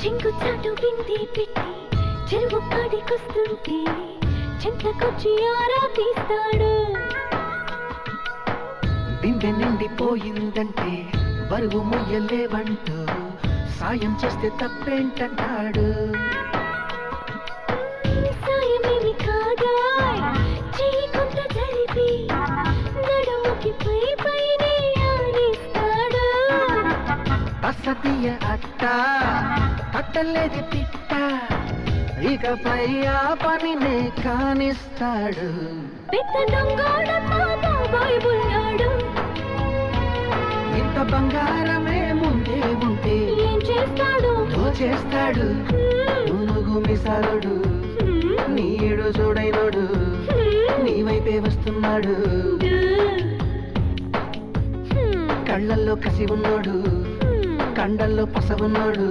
చింగు చాటు బింది పెట్టి చెరువు కాడికొస్తుంటే చెంతకొచ్చి ఆరా తీస్తాడు. బిందె నిండిపోయిందంటే బరువు ముయ్యలేవంటూ సాయం చేస్తే తప్పేంటంటాడు? సాయమేమి కాదా? చెయ్యి కొంత జరిపి నడుముకి పై పైనే ఆడిస్తాడు అసతీయ అట్ట అట్టలేది తిట్ట ఇకపై ఆ పనినే కానిస్తాడు. ఇంత బంగారమే ముందే ఉంటే ఏం చేస్తాడు? దోచేస్తాడు. మునుగు మిసాలుడు. నీడు చూడైనడు. నీ వైపే వస్తున్నాడు. కళ్ళల్లో కసి ఉన్నాడు. కండల్లో పస ఉన్నాడు